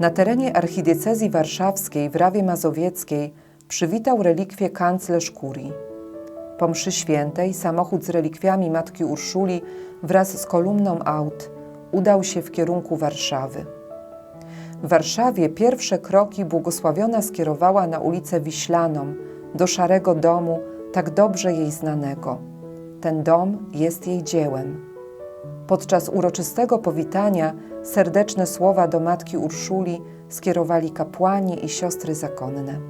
Na terenie archidiecezji warszawskiej w Rawie Mazowieckiej przywitał relikwie kanclerz kurii. Po mszy świętej samochód z relikwiami matki Urszuli wraz z kolumną aut udał się w kierunku Warszawy. W Warszawie pierwsze kroki błogosławiona skierowała na ulicę Wiślaną, do Szarego Domu, tak dobrze jej znanego. Ten dom jest jej dziełem. Podczas uroczystego powitania serdeczne słowa do matki Urszuli skierowali kapłani i siostry zakonne.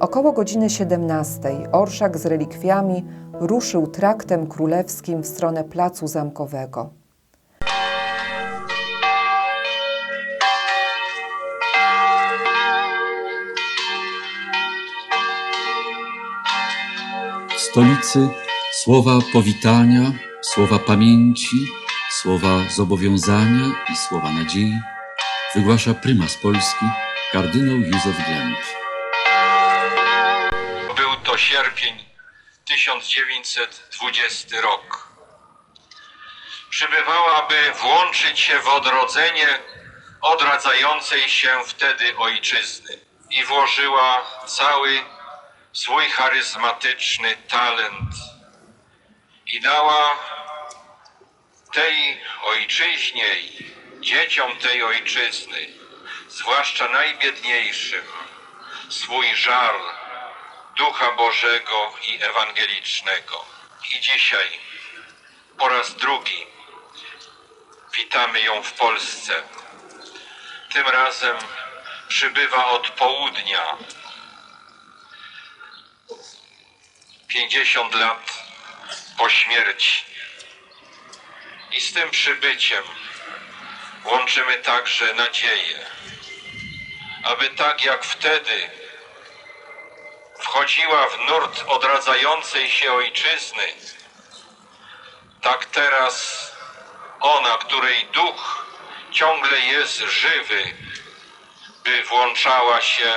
Około godziny 17 orszak z relikwiami ruszył traktem królewskim w stronę placu zamkowego. W stolicy słowa powitania, słowa pamięci, słowa zobowiązania i słowa nadziei wygłasza prymas Polski kardynał Józef Glęb. Był to sierpień 1920 rok. Przybywała, by włączyć się w odrodzenie odradzającej się wtedy ojczyzny i włożyła cały swój charyzmatyczny talent i dała tej ojczyźnie i dzieciom tej ojczyzny, zwłaszcza najbiedniejszym, swój żar Ducha Bożego i Ewangelicznego. I dzisiaj po raz drugi witamy ją w Polsce. Tym razem przybywa od południa. 50 lat po śmierci. I z tym przybyciem łączymy także nadzieję, aby tak jak wtedy wchodziła w nurt odradzającej się ojczyzny, tak teraz ona, której duch ciągle jest żywy, by włączała się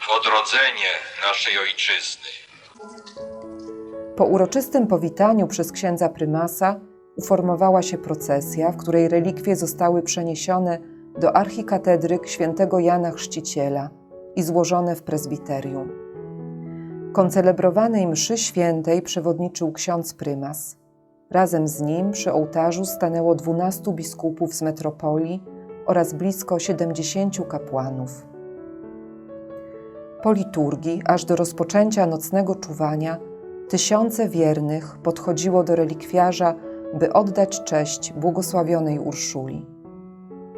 w odrodzenie naszej ojczyzny. Po uroczystym powitaniu przez księdza prymasa uformowała się procesja, w której relikwie zostały przeniesione do archikatedry świętego Jana Chrzciciela i złożone w prezbiterium. Koncelebrowanej mszy świętej przewodniczył ksiądz prymas. Razem z nim przy ołtarzu stanęło dwunastu biskupów z metropolii oraz blisko siedemdziesięciu kapłanów. Po liturgii, aż do rozpoczęcia nocnego czuwania, tysiące wiernych podchodziło do relikwiarza, by oddać cześć błogosławionej Urszuli.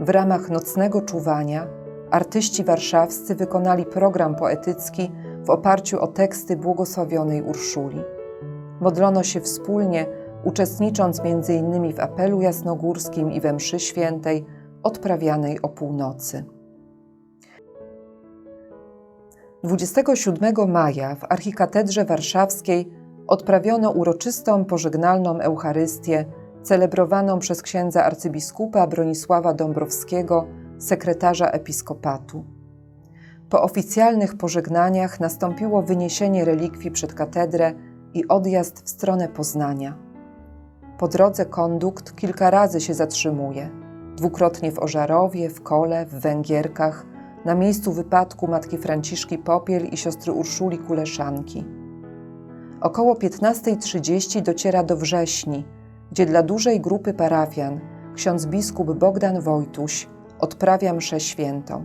W ramach nocnego czuwania artyści warszawscy wykonali program poetycki w oparciu o teksty błogosławionej Urszuli. Modlono się wspólnie, uczestnicząc m.in. w apelu jasnogórskim i we mszy świętej odprawianej o północy. 27 maja w archikatedrze warszawskiej odprawiono uroczystą pożegnalną Eucharystię celebrowaną przez księdza arcybiskupa Bronisława Dąbrowskiego, sekretarza episkopatu. Po oficjalnych pożegnaniach nastąpiło wyniesienie relikwii przed katedrę i odjazd w stronę Poznania. Po drodze kondukt kilka razy się zatrzymuje. Dwukrotnie w Ożarowie, w Kole, w Węgierkach, na miejscu wypadku matki Franciszki Popiel i siostry Urszuli Kuleszanki. Około 15.30 dociera do Wrześni, gdzie dla dużej grupy parafian ksiądz biskup Bogdan Wojtuś odprawia mszę świętą.